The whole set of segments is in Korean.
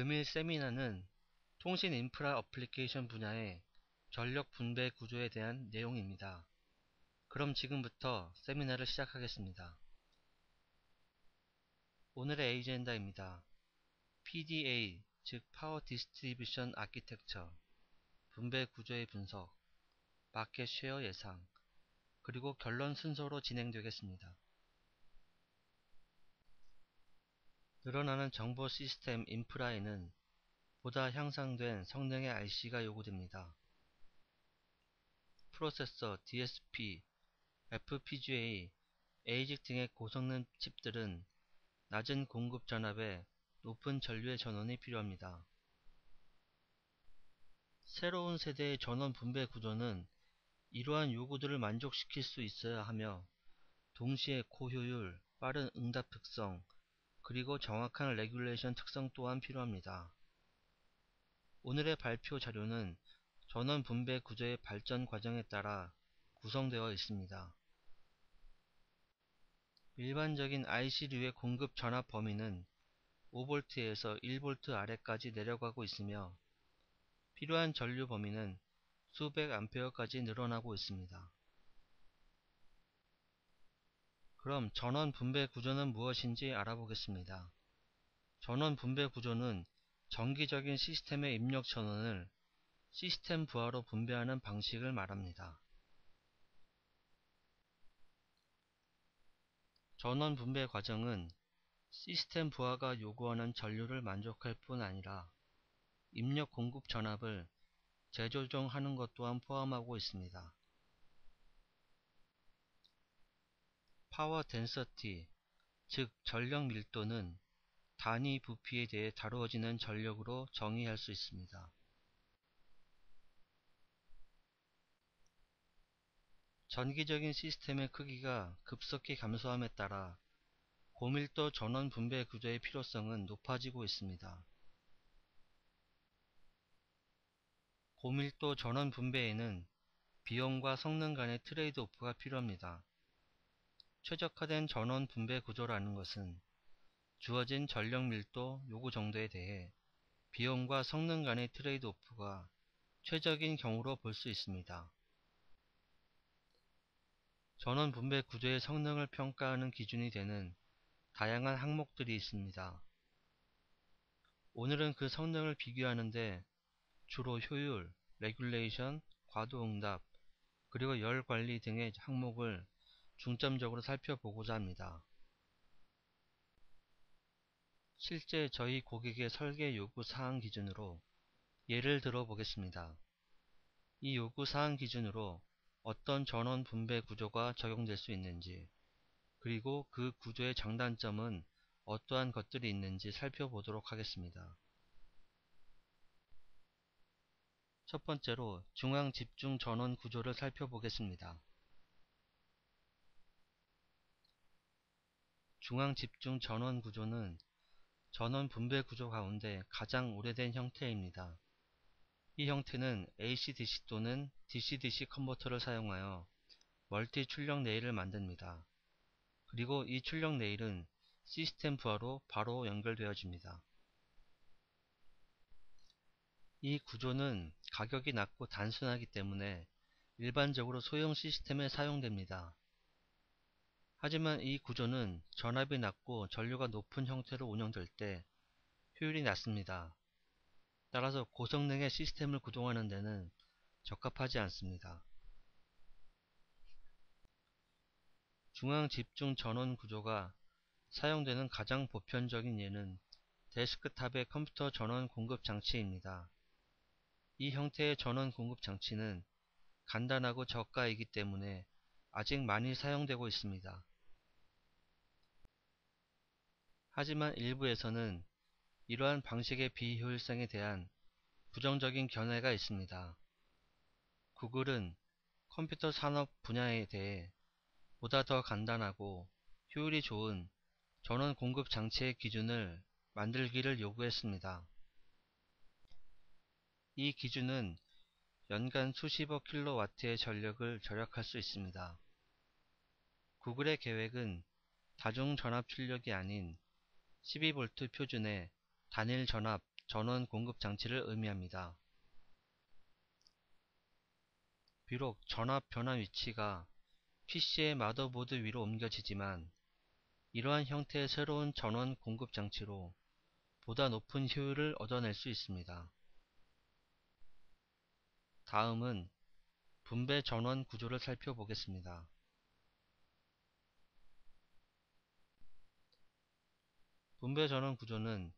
금일 세미나는 통신 인프라 어플리케이션 분야의 전력 분배 구조에 대한 내용입니다. 그럼 지금부터 세미나를 시작하겠습니다. 오늘의 에이젠다입니다. PDA, 즉 파워 디스트리뷰션 아키텍처, 분배 구조의 분석, 마켓 쉐어 예상, 그리고 결론 순서로 진행되겠습니다. 늘어나는 정보 시스템 인프라에는 보다 향상된 성능의 RC가 요구됩니다. 프로세서, DSP, FPGA, ASIC 등의 고성능 칩들은 낮은 공급 전압에 높은 전류의 전원이 필요합니다. 새로운 세대의 전원 분배 구조는 이러한 요구들을 만족시킬 수 있어야 하며 동시에 고효율, 빠른 응답 특성, 그리고 정확한 레귤레이션 특성 또한 필요합니다. 오늘의 발표 자료는 전원 분배 구조의 발전 과정에 따라 구성되어 있습니다. 일반적인 IC류의 공급 전압 범위는 5V에서 1V 아래까지 내려가고 있으며 필요한 전류 범위는 수백 암페어까지 늘어나고 있습니다. 그럼 전원 분배 구조는 무엇인지 알아보겠습니다. 전원 분배 구조는 정기적인 시스템의 입력 전원을 시스템 부하로 분배하는 방식을 말합니다. 전원 분배 과정은 시스템 부하가 요구하는 전류를 만족할 뿐 아니라 입력 공급 전압을 재조정하는 것 또한 포함하고 있습니다. 파워 덴서티, 즉 전력 밀도는 단위 부피에 대해 다루어지는 전력으로 정의할 수 있습니다. 전기적인 시스템의 크기가 급속히 감소함에 따라 고밀도 전원 분배 구조의 필요성은 높아지고 있습니다. 고밀도 전원 분배에는 비용과 성능 간의 트레이드 오프가 필요합니다. 최적화된 전원 분배 구조라는 것은 주어진 전력 밀도 요구 정도에 대해 비용과 성능 간의 트레이드 오프가 최적인 경우로 볼 수 있습니다. 전원 분배 구조의 성능을 평가하는 기준이 되는 다양한 항목들이 있습니다. 오늘은 그 성능을 비교하는데 주로 효율, 레귤레이션, 과도응답, 그리고 열 관리 등의 항목을 중점적으로 살펴보고자 합니다. 실제 저희 고객의 설계 요구 사항 기준으로 예를 들어 보겠습니다. 이 요구 사항 기준으로 어떤 전원 분배 구조가 적용될 수 있는지 그리고 그 구조의 장단점은 어떠한 것들이 있는지 살펴보도록 하겠습니다. 첫 번째로 중앙 집중 전원 구조를 살펴보겠습니다. 중앙 집중 전원 구조는 전원 분배 구조 가운데 가장 오래된 형태입니다. 이 형태는 AC-DC 또는 DC-DC 컨버터를 사용하여 멀티 출력 레일을 만듭니다. 그리고 이 출력 레일은 시스템 부하로 바로 연결되어집니다. 이 구조는 가격이 낮고 단순하기 때문에 일반적으로 소형 시스템에 사용됩니다. 하지만 이 구조는 전압이 낮고 전류가 높은 형태로 운영될 때 효율이 낮습니다. 따라서 고성능의 시스템을 구동하는 데는 적합하지 않습니다. 중앙 집중 전원 구조가 사용되는 가장 보편적인 예는 데스크탑의 컴퓨터 전원 공급 장치입니다. 이 형태의 전원 공급 장치는 간단하고 저가이기 때문에 아직 많이 사용되고 있습니다. 하지만 일부에서는 이러한 방식의 비효율성에 대한 부정적인 견해가 있습니다. 구글은 컴퓨터 산업 분야에 대해 보다 더 간단하고 효율이 좋은 전원 공급 장치의 기준을 만들기를 요구했습니다. 이 기준은 연간 수십억 킬로와트의 전력을 절약할 수 있습니다. 구글의 계획은 다중 전압 출력이 아닌 12V 표준의 단일 전압 전원 공급 장치를 의미합니다. 비록 전압 변환 위치가 PC의 마더보드 위로 옮겨지지만 이러한 형태의 새로운 전원 공급 장치로 보다 높은 효율을 얻어낼 수 있습니다. 다음은 분배 전원 구조를 살펴보겠습니다. 분배 전원 구조는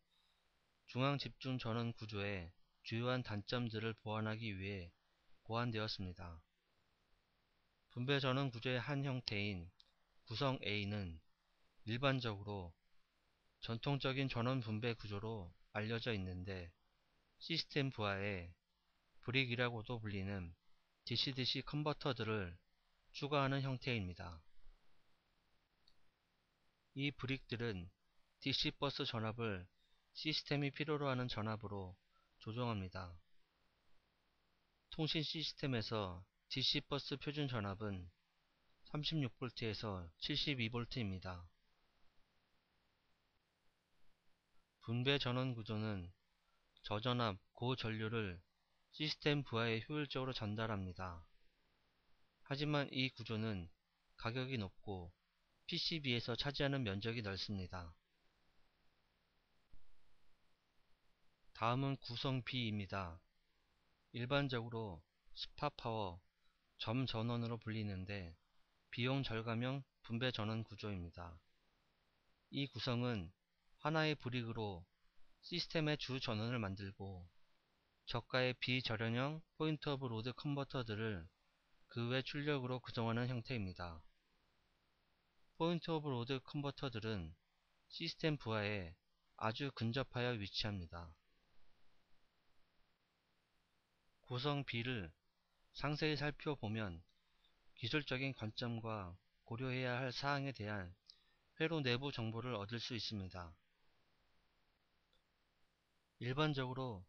중앙 집중 전원 구조의 주요한 단점들을 보완하기 위해 고안되었습니다. 분배 전원 구조의 한 형태인 구성 A는 일반적으로 전통적인 전원 분배 구조로 알려져 있는데 시스템 부하에 브릭이라고도 불리는 DC-DC 컨버터들을 추가하는 형태입니다. 이 브릭들은 DC 버스 전압을 시스템이 필요로 하는 전압으로 조정합니다. 통신 시스템에서 DC 버스 표준 전압은 36V에서 72V입니다. 분배 전원 구조는 저전압 고전류를 시스템 부하에 효율적으로 전달합니다. 하지만 이 구조는 가격이 높고 PCB에서 차지하는 면적이 넓습니다. 다음은 구성 B입니다. 일반적으로 스파파워 점 전원으로 불리는데 비용 절감형 분배 전원 구조입니다. 이 구성은 하나의 브릭으로 시스템의 주 전원을 만들고 저가의 비절연형 포인트 오브 로드 컨버터들을 그 외 출력으로 구성하는 형태입니다. 포인트 오브 로드 컨버터들은 시스템 부하에 아주 근접하여 위치합니다. 구성 B를 상세히 살펴보면 기술적인 관점과 고려해야 할 사항에 대한 회로 내부 정보를 얻을 수 있습니다. 일반적으로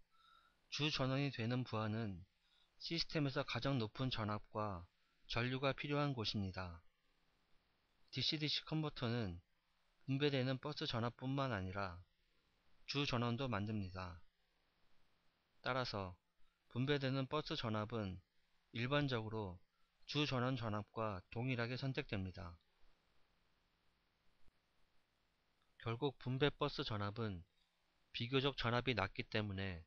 주 전원이 되는 부하는 시스템에서 가장 높은 전압과 전류가 필요한 곳입니다. DC-DC 컨버터는 분배되는 버스 전압뿐만 아니라 주 전원도 만듭니다. 따라서 분배되는 버스 전압은 일반적으로 주 전원 전압과 동일하게 선택됩니다. 결국 분배 버스 전압은 비교적 전압이 낮기 때문에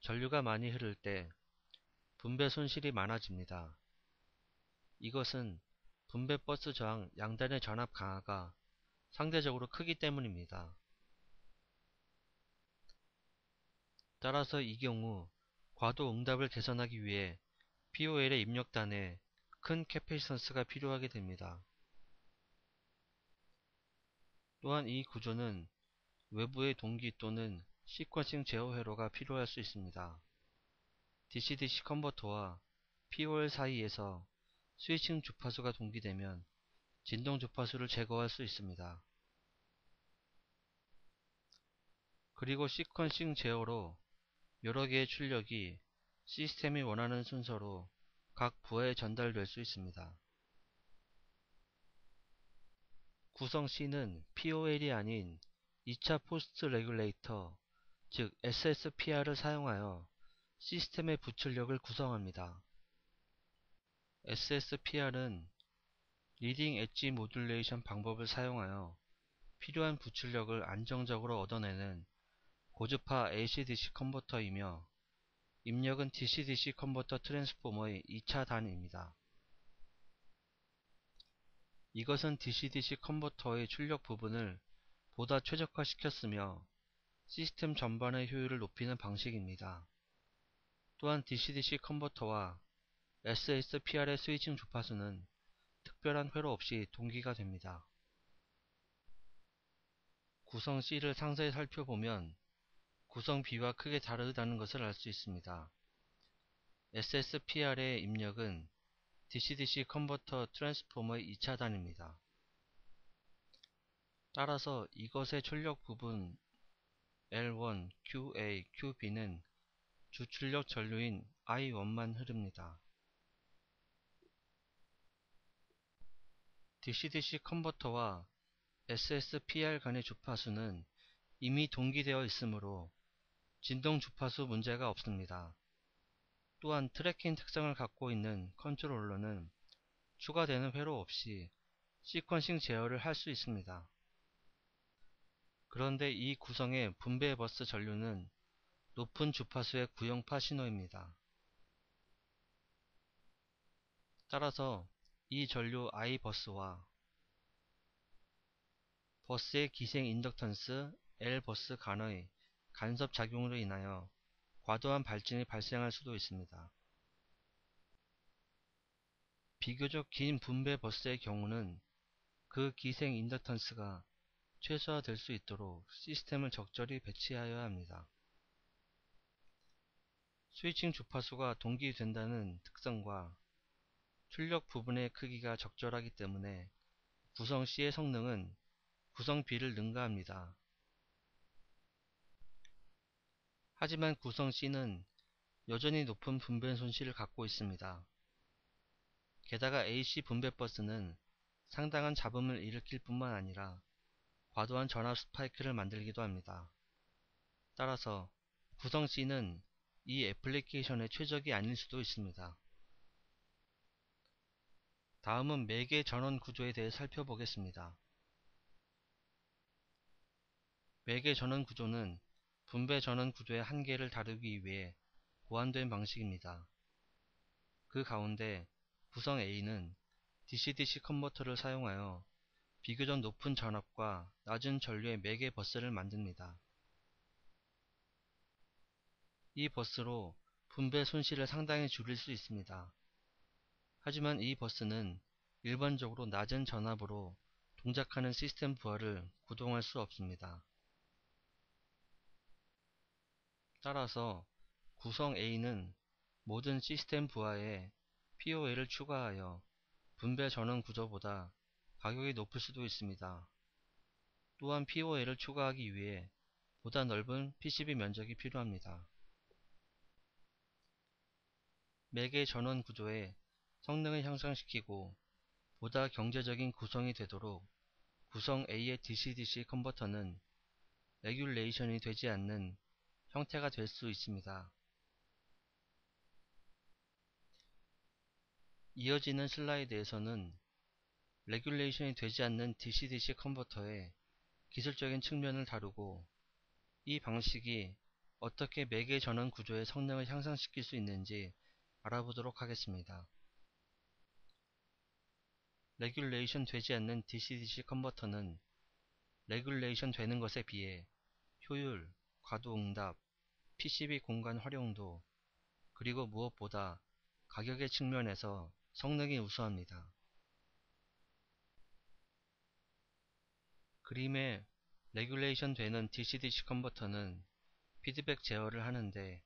전류가 많이 흐를 때 분배 손실이 많아집니다. 이것은 분배 버스 저항 양단의 전압 강화가 상대적으로 크기 때문입니다. 따라서 이 경우 과도 응답을 개선하기 위해 POL의 입력단에 큰 캐패시턴스가 필요하게 됩니다. 또한 이 구조는 외부의 동기 또는 시퀀싱 제어 회로가 필요할 수 있습니다. DC-DC 컨버터와 POL 사이에서 스위칭 주파수가 동기되면 진동 주파수를 제거할 수 있습니다. 그리고 시퀀싱 제어로 여러 개의 출력이 시스템이 원하는 순서로 각 부하에 전달될 수 있습니다. 구성 C는 POL이 아닌 2차 포스트 레귤레이터, 즉 SSPR을 사용하여 시스템의 부출력을 구성합니다. SSPR은 리딩 엣지 모듈레이션 방법을 사용하여 필요한 부출력을 안정적으로 얻어내는 고주파 AC-DC 컨버터이며 입력은 DC-DC 컨버터 트랜스포머의 2차 단위입니다. 이것은 DC-DC 컨버터의 출력 부분을 보다 최적화시켰으며 시스템 전반의 효율을 높이는 방식입니다. 또한 DC-DC 컨버터와 SSPR의 스위칭 주파수는 특별한 회로 없이 동기가 됩니다. 구성 C를 상세히 살펴보면 구성 B와 크게 다르다는 것을 알 수 있습니다. SSPR의 입력은 DC-DC 컨버터 트랜스포머의 2차 단입니다. 따라서 이것의 출력 부분 L1, QA, QB는 주출력 전류인 I1만 흐릅니다. DC-DC 컨버터와 SSPR 간의 주파수는 이미 동기되어 있으므로 진동 주파수 문제가 없습니다. 또한 트래킹 특성을 갖고 있는 컨트롤러는 추가되는 회로 없이 시퀀싱 제어를 할 수 있습니다. 그런데 이 구성의 분배 버스 전류는 높은 주파수의 구형파 신호입니다. 따라서 이 전류 I버스와 버스의 기생 인덕턴스 L버스 간의 간섭 작용으로 인하여 과도한 발진이 발생할 수도 있습니다. 비교적 긴 분배 버스의 경우는 그 기생 인덕턴스가 최소화될 수 있도록 시스템을 적절히 배치하여야 합니다. 스위칭 주파수가 동기된다는 특성과 출력 부분의 크기가 적절하기 때문에 구성 C의 성능은 구성 B를 능가합니다. 하지만 구성 C는 여전히 높은 분배 손실을 갖고 있습니다. 게다가 AC 분배 버스는 상당한 잡음을 일으킬 뿐만 아니라 과도한 전압 스파이크를 만들기도 합니다. 따라서 구성 C는 이 애플리케이션의 최적이 아닐 수도 있습니다. 다음은 매개 전원 구조에 대해 살펴보겠습니다. 매개 전원 구조는 분배 전원 구조의 한계를 다루기 위해 고안된 방식입니다. 그 가운데 구성 A는 DC-DC 컨버터를 사용하여 비교적 높은 전압과 낮은 전류의 매개 버스를 만듭니다. 이 버스로 분배 손실을 상당히 줄일 수 있습니다. 하지만 이 버스는 일반적으로 낮은 전압으로 동작하는 시스템 부하를 구동할 수 없습니다. 따라서 구성 A는 모든 시스템 부하에 POA를 추가하여 분배 전원 구조보다 가격이 높을 수도 있습니다. 또한 POA를 추가하기 위해 보다 넓은 PCB 면적이 필요합니다. 매개 전원 구조의 성능을 향상시키고 보다 경제적인 구성이 되도록 구성 A의 DC-DC 컨버터는 레귤레이션이 되지 않는 형태가 될 수 있습니다. 이어지는 슬라이드에서는 레귤레이션이 되지 않는 DC-DC 컨버터의 기술적인 측면을 다루고 이 방식이 어떻게 매개 전원 구조의 성능을 향상시킬 수 있는지 알아보도록 하겠습니다. 레귤레이션 되지 않는 DC-DC 컨버터는 레귤레이션 되는 것에 비해 효율, 과도응답, PCB 공간 활용도, 그리고 무엇보다 가격의 측면에서 성능이 우수합니다. 그림에 레귤레이션 되는 DC-DC 컨버터는 피드백 제어를 하는데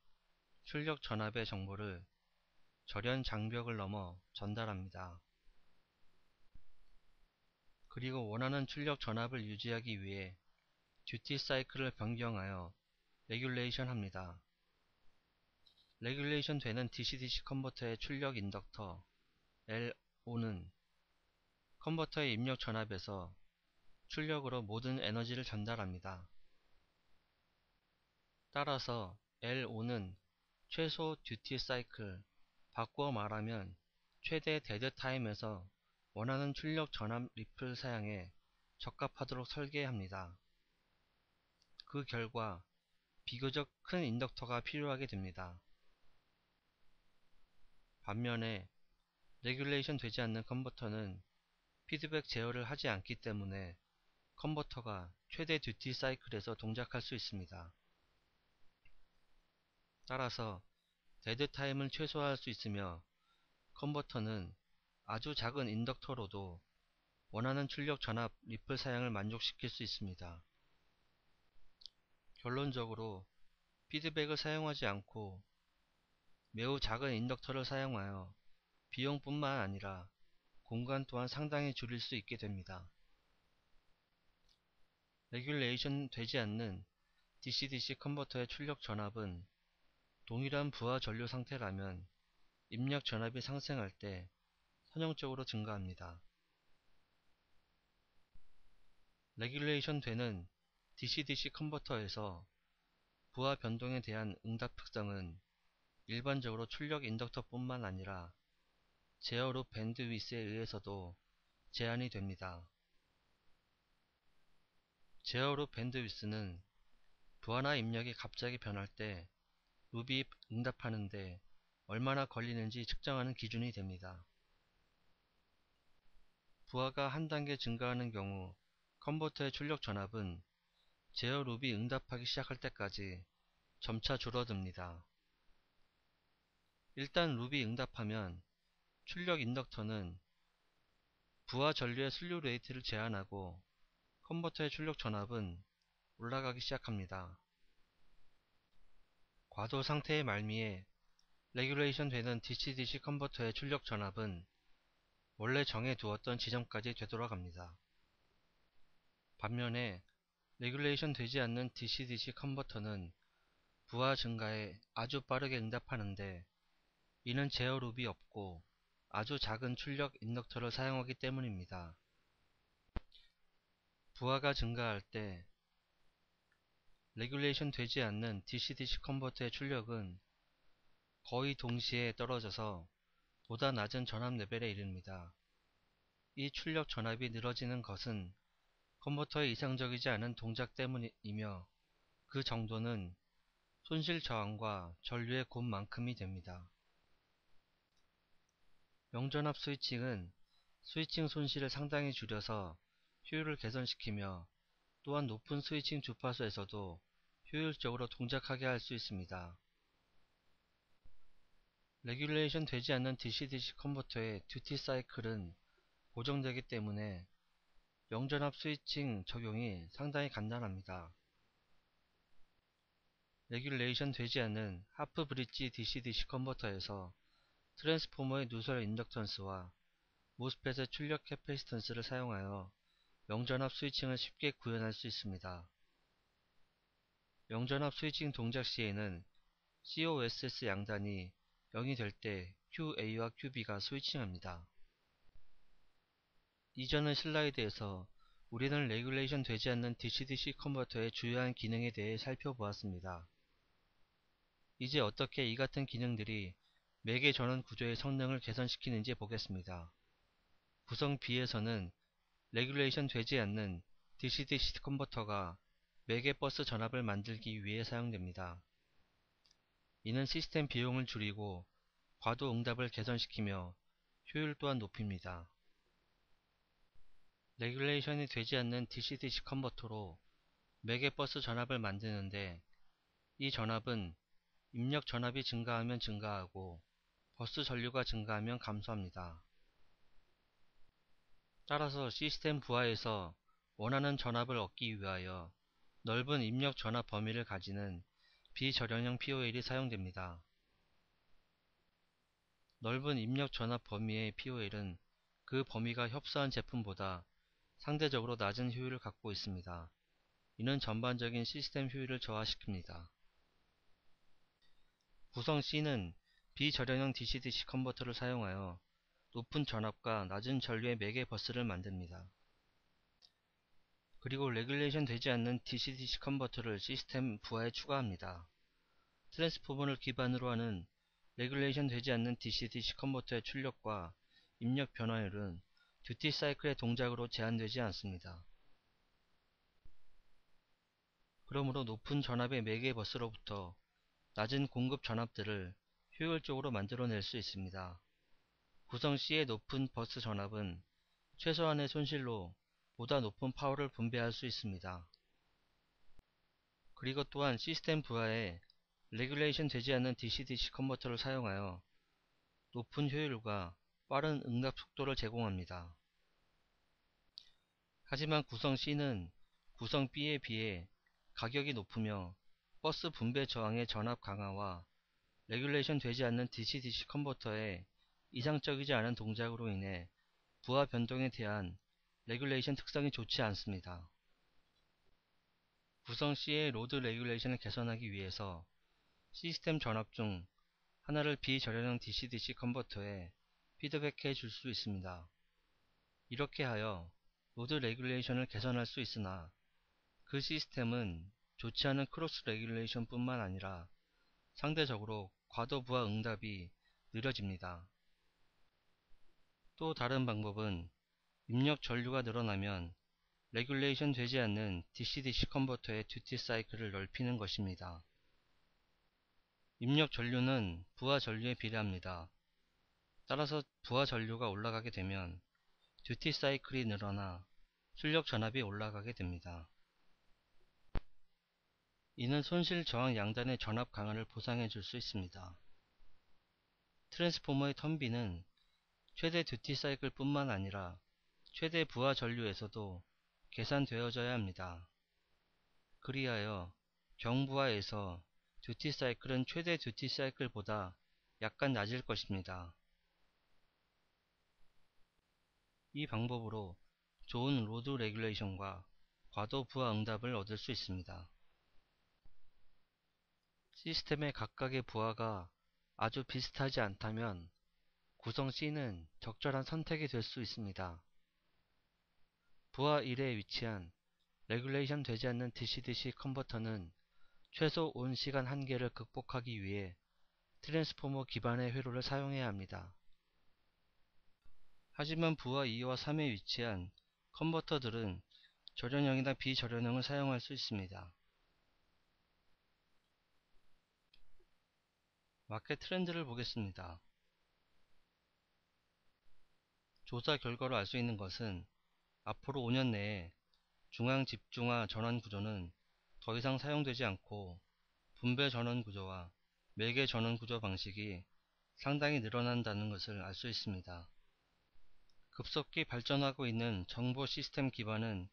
출력 전압의 정보를 절연 장벽을 넘어 전달합니다. 그리고 원하는 출력 전압을 유지하기 위해 듀티 사이클을 변경하여 레귤레이션 합니다. 레귤레이션 되는 DC-DC 컨버터의 출력 인덕터 L5는 컨버터의 입력 전압에서 출력으로 모든 에너지를 전달합니다. 따라서 L5는 최소 듀티 사이클, 바꾸어 말하면 최대 데드 타임에서 원하는 출력 전압 리플 사양에 적합하도록 설계합니다. 그 결과 비교적 큰 인덕터가 필요하게 됩니다. 반면에 레귤레이션 되지 않는 컨버터는 피드백 제어를 하지 않기 때문에 컨버터가 최대 듀티 사이클에서 동작할 수 있습니다. 따라서 데드 타임을 최소화할 수 있으며 컨버터는 아주 작은 인덕터로도 원하는 출력 전압 리플 사양을 만족시킬 수 있습니다. 결론적으로 피드백을 사용하지 않고 매우 작은 인덕터를 사용하여 비용뿐만 아니라 공간 또한 상당히 줄일 수 있게 됩니다. 레귤레이션 되지 않는 DC-DC 컨버터의 출력 전압은 동일한 부하 전류 상태라면 입력 전압이 상승할 때 선형적으로 증가합니다. 레귤레이션 되는 DC-DC 컨버터에서 부하 변동에 대한 응답 특성은 일반적으로 출력 인덕터뿐만 아니라 제어룹 밴드위스에 의해서도 제한이 됩니다. 제어룹 밴드위스는 부하나 입력이 갑자기 변할 때 룹이 응답하는데 얼마나 걸리는지 측정하는 기준이 됩니다. 부하가 한 단계 증가하는 경우 컨버터의 출력 전압은 제어 룹이 응답하기 시작할 때까지 점차 줄어듭니다. 일단 룹이 응답하면 출력 인덕터는 부하 전류의 슬류 레이트를 제한하고 컨버터의 출력 전압은 올라가기 시작합니다. 과도 상태의 말미에 레귤레이션 되는 DC-DC 컨버터의 출력 전압은 원래 정해 두었던 지점까지 되돌아갑니다. 반면에 레귤레이션 되지 않는 DC-DC 컨버터는 부하 증가에 아주 빠르게 응답하는데 이는 제어 룹이 없고 아주 작은 출력 인덕터를 사용하기 때문입니다. 부하가 증가할 때 레귤레이션 되지 않는 DC-DC 컨버터의 출력은 거의 동시에 떨어져서 보다 낮은 전압 레벨에 이릅니다. 이 출력 전압이 늘어지는 것은 컨버터의 이상적이지 않은 동작 때문이며 그 정도는 손실 저항과 전류의 곱만큼이 됩니다. 영전압 스위칭은 스위칭 손실을 상당히 줄여서 효율을 개선시키며 또한 높은 스위칭 주파수에서도 효율적으로 동작하게 할 수 있습니다. 레귤레이션 되지 않는 DC-DC 컨버터의 듀티 사이클은 고정되기 때문에 영전압 스위칭 적용이 상당히 간단합니다. 레귤레이션 되지 않는 하프 브릿지 DC-DC 컨버터에서 트랜스포머의 누설 인덕턴스와 모스펫의 출력 캐패시턴스를 사용하여 영전압 스위칭을 쉽게 구현할 수 있습니다. 영전압 스위칭 동작 시에는 COSS 양단이 0이 될 때 QA와 QB가 스위칭합니다. 이전의 슬라이드에서 우리는 레귤레이션 되지 않는 DC-DC 컨버터의 주요한 기능에 대해 살펴보았습니다. 이제 어떻게 이 같은 기능들이 매개 전원 구조의 성능을 개선시키는지 보겠습니다. 구성 B에서는 레귤레이션 되지 않는 DC-DC 컨버터가 매개 버스 전압을 만들기 위해 사용됩니다. 이는 시스템 비용을 줄이고 과도 응답을 개선시키며 효율 또한 높입니다. 레귤레이션이 되지 않는 DC-DC 컨버터로 매개 버스 전압을 만드는데 이 전압은 입력 전압이 증가하면 증가하고 버스 전류가 증가하면 감소합니다. 따라서 시스템 부하에서 원하는 전압을 얻기 위하여 넓은 입력 전압 범위를 가지는 비절연형 POL이 사용됩니다. 넓은 입력 전압 범위의 POL은 그 범위가 협소한 제품보다 상대적으로 낮은 효율을 갖고 있습니다. 이는 전반적인 시스템 효율을 저하시킵니다. 구성 C는 비절연형 DC-DC 컨버터를 사용하여 높은 전압과 낮은 전류의 매개 버스를 만듭니다. 그리고 레귤레이션 되지 않는 DC-DC 컨버터를 시스템 부하에 추가합니다. 트랜스포머를 기반으로 하는 레귤레이션 되지 않는 DC-DC 컨버터의 출력과 입력 변화율은 듀티 사이클의 동작으로 제한되지 않습니다. 그러므로 높은 전압의 매개 버스로부터 낮은 공급 전압들을 효율적으로 만들어낼 수 있습니다. 구성 C의 높은 버스 전압은 최소한의 손실로 보다 높은 파워를 분배할 수 있습니다. 그리고 또한 시스템 부하에 레귤레이션 되지 않는 DC-DC 컨버터를 사용하여 높은 효율과 빠른 응답 속도를 제공합니다. 하지만 구성 C는 구성 B에 비해 가격이 높으며 버스 분배 저항의 전압 강화와 레귤레이션 되지 않는 DC-DC 컨버터의 이상적이지 않은 동작으로 인해 부하 변동에 대한 레귤레이션 특성이 좋지 않습니다. 구성 C의 로드 레귤레이션을 개선하기 위해서 시스템 전압 중 하나를 비절연형 DC-DC 컨버터에 피드백해 줄 수 있습니다. 이렇게 하여 로드 레귤레이션을 개선할 수 있으나 그 시스템은 좋지 않은 크로스 레귤레이션 뿐만 아니라 상대적으로 과도 부하 응답이 느려집니다. 또 다른 방법은 입력 전류가 늘어나면 레귤레이션 되지 않는 DC-DC 컨버터의 듀티 사이클을 넓히는 것입니다. 입력 전류는 부하 전류에 비례합니다. 따라서 부하 전류가 올라가게 되면 듀티 사이클이 늘어나 출력 전압이 올라가게 됩니다. 이는 손실 저항 양단의 전압 강화를 보상해 줄 수 있습니다. 트랜스포머의 턴비는 최대 듀티 사이클 뿐만 아니라 최대 부하 전류에서도 계산되어져야 합니다. 그리하여 경부하에서 듀티 사이클은 최대 듀티 사이클보다 약간 낮을 것입니다. 이 방법으로 좋은 로드 레귤레이션과 과도 부하 응답을 얻을 수 있습니다. 시스템의 각각의 부하가 아주 비슷하지 않다면 구성 C는 적절한 선택이 될 수 있습니다. 부하 1에 위치한 레귤레이션 되지 않는 DC-DC 컨버터는 최소 온 시간 한계를 극복하기 위해 트랜스포머 기반의 회로를 사용해야 합니다. 하지만 부하 2와 3에 위치한 컨버터들은 절연형이나 비절연형을 사용할 수 있습니다. 마켓 트렌드를 보겠습니다. 조사 결과로 알 수 있는 것은 앞으로 5년 내에 중앙 집중화 전원 구조는 더 이상 사용되지 않고 분배 전원 구조와 매개 전원 구조 방식이 상당히 늘어난다는 것을 알 수 있습니다. 급속히 발전하고 있는 정보 시스템 기반은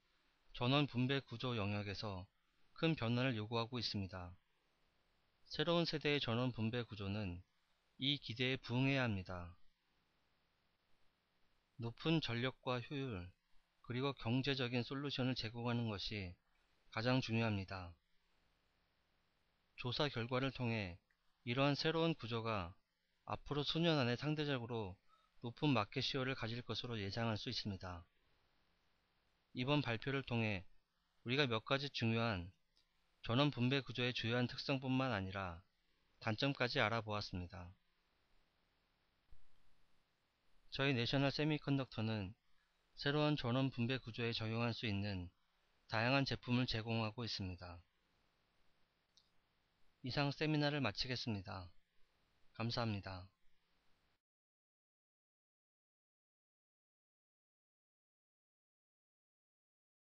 전원 분배 구조 영역에서 큰 변화를 요구하고 있습니다. 새로운 세대의 전원 분배 구조는 이 기대에 부응해야 합니다. 높은 전력과 효율, 그리고 경제적인 솔루션을 제공하는 것이 가장 중요합니다. 조사 결과를 통해 이러한 새로운 구조가 앞으로 수년 안에 상대적으로 높은 마켓 시어를 가질 것으로 예상할 수 있습니다. 이번 발표를 통해 우리가 몇 가지 중요한 전원 분배 구조의 주요한 특성뿐만 아니라 단점까지 알아보았습니다. 저희 내셔널 세미컨덕터는 새로운 전원 분배 구조에 적용할 수 있는 다양한 제품을 제공하고 있습니다. 이상 세미나를 마치겠습니다. 감사합니다.